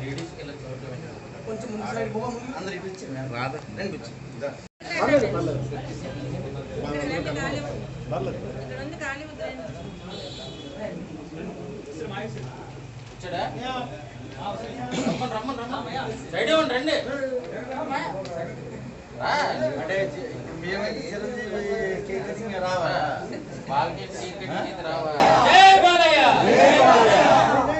Ladies కొంచెం ముందు side పోవా ముందు అందరు ఇటు వచ్చి రాదా రండి వచ్చి పర్లేదు పర్లేదు వచ్చాడా రమ్మని రమ్మని రమ్మని సైడ్ ఇవ్వండి రండి రా అంటే మేమైతే చిరంజీవి కేక్ కటింగ్ రావా వాళ్ళకి టికెట్ ఇది రావా జై బాలయ్య జై బాలయ్య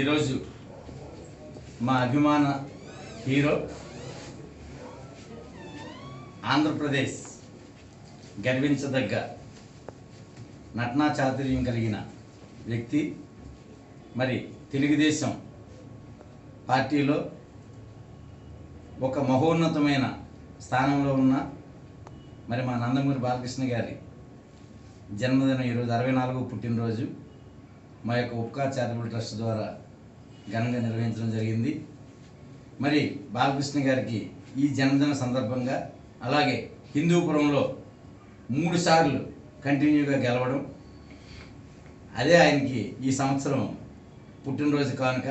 ఈరోజు మా అభిమాన హీరో ఆంధ్రప్రదేశ్ గర్వించదగ్గ నటనా చాతుర్యం కలిగిన వ్యక్తి. మరి తెలుగుదేశం పార్టీలో ఒక మహోన్నతమైన స్థానంలో ఉన్న మరి మా నందమూరి బాలకృష్ణ గారి జన్మదినం ఈరోజు అరవై నాలుగు పుట్టినరోజు. మా యొక్క ఉపకార్ చారిటబుల్ ట్రస్ట్ ద్వారా ఘనంగా నిర్వహించడం జరిగింది. మరి బాలకృష్ణ గారికి ఈ జన్మదిన సందర్భంగా అలాగే హిందూపురంలో మూడు సార్లు కంటిన్యూగా గెలవడం అదే ఆయనకి ఈ సంవత్సరం పుట్టినరోజు కానుక.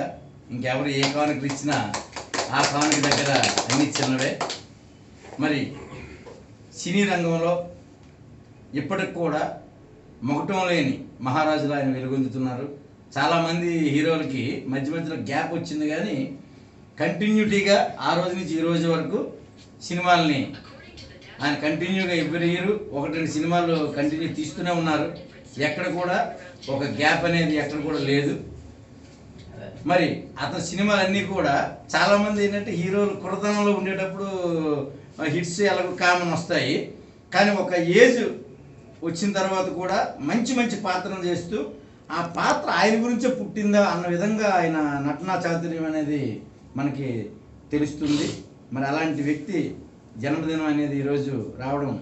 ఇంకెవరు ఏ కానుకలు ఇచ్చినా ఆ కానుక దగ్గర అన్ని చిన్నవే. మరి సినీ రంగంలో ఇప్పటికి కూడా మొగటం లేని మహారాజులు ఆయన వెలుగొందుతున్నారు. చాలామంది హీరోలకి మధ్య మధ్యలో గ్యాప్ వచ్చింది కానీ కంటిన్యూటీగా ఆ రోజు నుంచి ఈ రోజు వరకు సినిమాల్ని ఆయన కంటిన్యూగా ఎవ్రీ ఇయర్ ఒకటి రెండు సినిమాలు కంటిన్యూ తీస్తూనే ఉన్నారు. ఎక్కడ కూడా ఒక గ్యాప్ అనేది ఎక్కడ కూడా లేదు. మరి అతని సినిమాలన్నీ కూడా చాలామంది ఏంటంటే హీరోలు కురతనంలో ఉండేటప్పుడు హిట్స్ ఎలాగో కామన్ వస్తాయి. కానీ ఒక ఏజ్ వచ్చిన తర్వాత కూడా మంచి మంచి పాత్రలు చేస్తూ ఆ పాత్ర ఆయన గురించే పుట్టిందా అన్న విధంగా ఆయన నటనా చాతుర్యం అనేది మనకి తెలుస్తుంది. మరి అలాంటి వ్యక్తి జన్మదినం అనేది ఈరోజు రావడం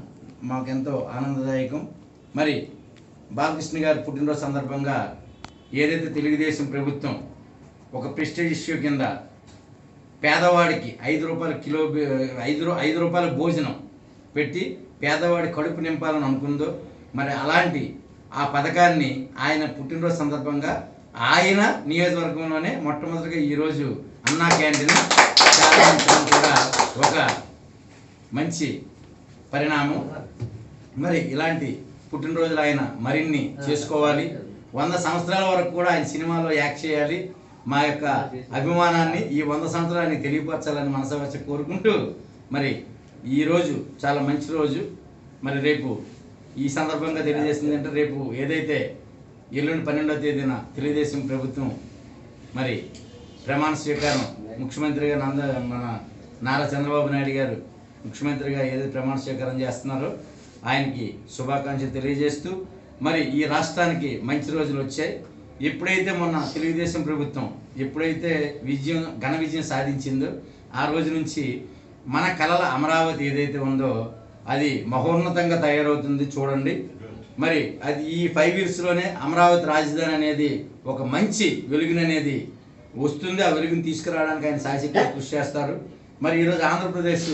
మాకెంతో ఆనందదాయకం. మరి బాలకృష్ణ గారి పుట్టినరోజు సందర్భంగా ఏదైతే తెలుగుదేశం ప్రభుత్వం ఒక ప్రెస్టేజ్ ఇష్యూ కింద పేదవాడికి ఐదు రూపాయల కిలో ఐదు ఐదు రూపాయల భోజనం పెట్టి పేదవాడి కడుపు నింపాలని అనుకుందో మరి అలాంటి ఆ పథకాన్ని ఆయన పుట్టినరోజు సందర్భంగా ఆయన నియోజకవర్గంలోనే మొట్టమొదటిగా ఈరోజు అన్నా క్యాంటీన్ ప్రారంభించడం కూడా ఒక మంచి పరిణామం. మరి ఇలాంటి పుట్టినరోజులు ఆయన మరిన్ని చేసుకోవాలి. వంద సంవత్సరాల వరకు కూడా ఆయన సినిమాలో యాక్ట్ చేయాలి. మా యొక్క అభిమానాన్ని ఈ వంద సంవత్సరాన్ని తెలియపరచాలని మనసవచ్చ కోరుకుంటూ మరి ఈ రోజు చాలా మంచి రోజు. మరి రేపు ఈ సందర్భంగా తెలియజేసింది అంటే రేపు ఏదైతే ఎల్లుండి పన్నెండవ తేదీన తెలుగుదేశం ప్రభుత్వం మరి ప్రమాణ స్వీకారం ముఖ్యమంత్రిగా నంద మన నారా చంద్రబాబు నాయుడు గారు ముఖ్యమంత్రిగా ఏదైతే ప్రమాణ స్వీకారం చేస్తున్నారో ఆయనకి శుభాకాంక్షలు తెలియజేస్తూ మరి ఈ రాష్ట్రానికి మంచి రోజులు వచ్చాయి. ఎప్పుడైతే మొన్న తెలుగుదేశం ప్రభుత్వం ఎప్పుడైతే విజయం ఘన విజయం సాధించిందో ఆ రోజు నుంచి మన కళల అమరావతి ఏదైతే ఉందో అది మహోన్నతంగా తయారవుతుంది చూడండి. మరి అది ఈ ఫైవ్ ఇయర్స్లోనే అమరావతి రాజధాని అనేది ఒక మంచి వెలుగుననేది వస్తుంది. ఆ వెలుగుని తీసుకురావడానికి ఆయన సాహసక్తి కృషి చేస్తారు. మరి ఈరోజు ఆంధ్రప్రదేశ్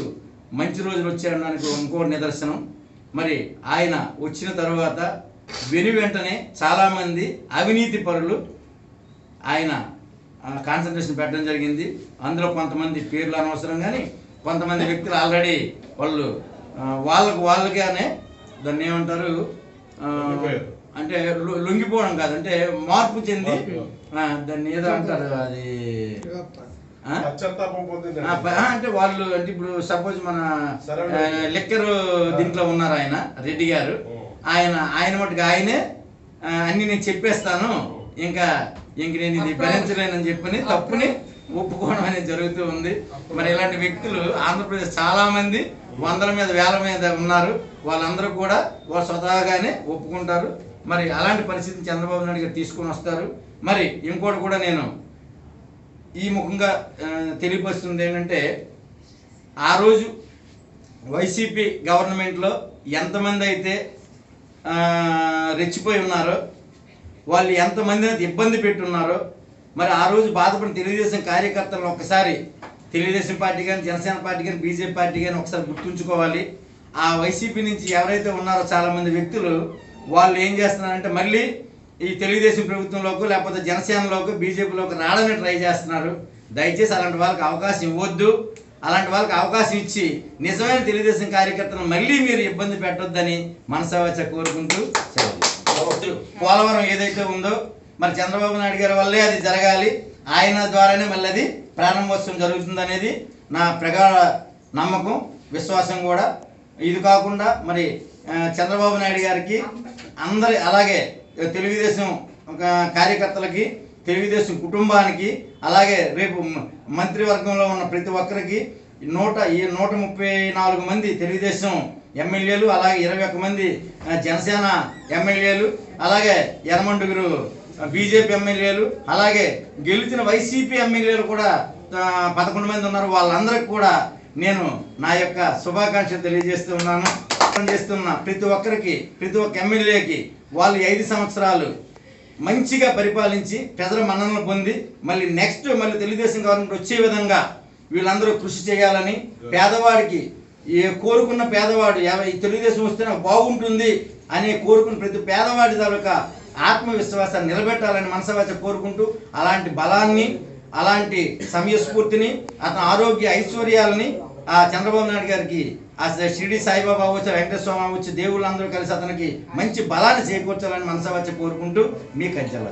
మంచి రోజులు వచ్చాయనడానికి ఇంకో నిదర్శనం. మరి ఆయన వచ్చిన తర్వాత వెను వెంటనే చాలామంది అవినీతి పరులు ఆయన కాన్సన్ట్రేషన్ పెట్టడం జరిగింది. అందులో కొంతమంది పేర్లు అనవసరం కానీ కొంతమంది వ్యక్తులు ఆల్రెడీ వాళ్ళు వాళ్ళకు వాళ్ళుగానే దాన్ని ఏమంటారు? అంటే లొంగిపోవడం కాదు అంటే మార్పు చెంది. దాన్ని ఏదో అంటారు అది అంటే వాళ్ళు అంటే ఇప్పుడు సపోజ్ మన సరే. లెక్కర్ దీంట్లో ఉన్నారు ఆయన రెడ్డి గారు. ఆయన ఆయన మటుకు ఆయనే అన్ని నేను చెప్పేస్తాను. ఇంకా ఇంక నేను ఇది భరించలేనని చెప్పని తప్పుని ఒప్పుకోవడం అనేది జరుగుతూ ఉంది. మరి ఇలాంటి వ్యక్తులు ఆంధ్రప్రదేశ్ చాలా మంది వందల మీద వేల మీద ఉన్నారు. వాళ్ళందరూ కూడా వాళ్ళు స్వతహాగానే ఒప్పుకుంటారు. మరి అలాంటి పరిస్థితిని చంద్రబాబు నాయుడు గారు తీసుకొని వస్తారు. మరి ఇంకోటి కూడా నేను ఈ ముఖంగా తెలియపరుస్తుంది ఏంటంటే ఆ రోజు వైసీపీ గవర్నమెంట్లో ఎంతమంది అయితే రెచ్చిపోయి ఉన్నారో వాళ్ళు ఎంతమంది అయితే ఇబ్బంది పెట్టున్నారో మరి ఆ రోజు బాధపడిన తెలుగుదేశం కార్యకర్తలను ఒకసారి తెలుగుదేశం పార్టీ కానీ జనసేన పార్టీ కానీ బీజేపీ పార్టీ కానీ ఒకసారి గుర్తుంచుకోవాలి. ఆ వైసీపీ నుంచి ఎవరైతే ఉన్నారో చాలామంది వ్యక్తులు వాళ్ళు ఏం చేస్తున్నారంటే మళ్ళీ ఈ తెలుగుదేశం ప్రభుత్వంలోకి లేకపోతే జనసేనలోకి బీజేపీలోకి రావడానికి ట్రై చేస్తున్నారు. దయచేసి అలాంటి వాళ్ళకి అవకాశం ఇవ్వద్దు. అలాంటి వాళ్ళకి అవకాశం ఇచ్చి నిజమైన తెలుగుదేశం కార్యకర్తలను మళ్ళీ మీరు ఇబ్బంది పెట్టొద్దని మనసావచ్చ కోరుకుంటూ. పోలవరం ఏదైతే ఉందో మరి చంద్రబాబు నాయుడు గారి వల్లే అది జరగాలి. ఆయన ద్వారానే మళ్ళీ అది ప్రారంభోత్సవం జరుగుతుంది అనేది నా ప్రగాఢ నమ్మకం విశ్వాసం కూడా. ఇది కాకుండా మరి చంద్రబాబు నాయుడు గారికి అందరి అలాగే తెలుగుదేశం ఒక కార్యకర్తలకి తెలుగుదేశం కుటుంబానికి అలాగే రేపు మంత్రివర్గంలో ఉన్న ప్రతి ఒక్కరికి నూట ఈ నూట ముప్పై నాలుగు మంది తెలుగుదేశం ఎమ్మెల్యేలు అలాగే ఇరవై ఒక్క మంది జనసేన ఎమ్మెల్యేలు అలాగే యనమండుగురు బీజేపీ ఎమ్మెల్యేలు అలాగే గెలిచిన వైసీపీ ఎమ్మెల్యేలు కూడా పదకొండు మంది ఉన్నారు. వాళ్ళందరికి కూడా నేను నా యొక్క శుభాకాంక్షలు తెలియజేస్తూ ఉన్నాను. చేస్తున్న ప్రతి ఒక్కరికి ప్రతి ఒక్క ఎమ్మెల్యేకి వాళ్ళు ఐదు సంవత్సరాలు మంచిగా పరిపాలించి ప్రజల మన్ననలు పొంది మళ్ళీ నెక్స్ట్ మళ్ళీ తెలుగుదేశం గవర్నమెంట్ వచ్చే విధంగా వీళ్ళందరూ కృషి చేయాలని పేదవాడికి ఏ కోరుకున్న పేదవాడు తెలుగుదేశం వస్తే బాగుంటుంది అని కోరుకున్న ప్రతి పేదవాడి తాలూకా ఆత్మవిశ్వాసాన్ని నిలబెట్టాలని మనసవాచ కోరుకుంటూ అలాంటి బలాన్ని అలాంటి సమయస్ఫూర్తిని అతని ఆరోగ్య ఐశ్వర్యాలని ఆ చంద్రబాబు నాయుడు గారికి ఆ షిరిడి సాయిబాబా అవ్వచ్చు వెంకటేశ్వర వచ్చి అవ్వచ్చు దేవుళ్ళందరూ కలిసి అతనికి మంచి బలాన్ని చేకూర్చాలని మనసవచ్చ కోరుకుంటూ మీ కంచెల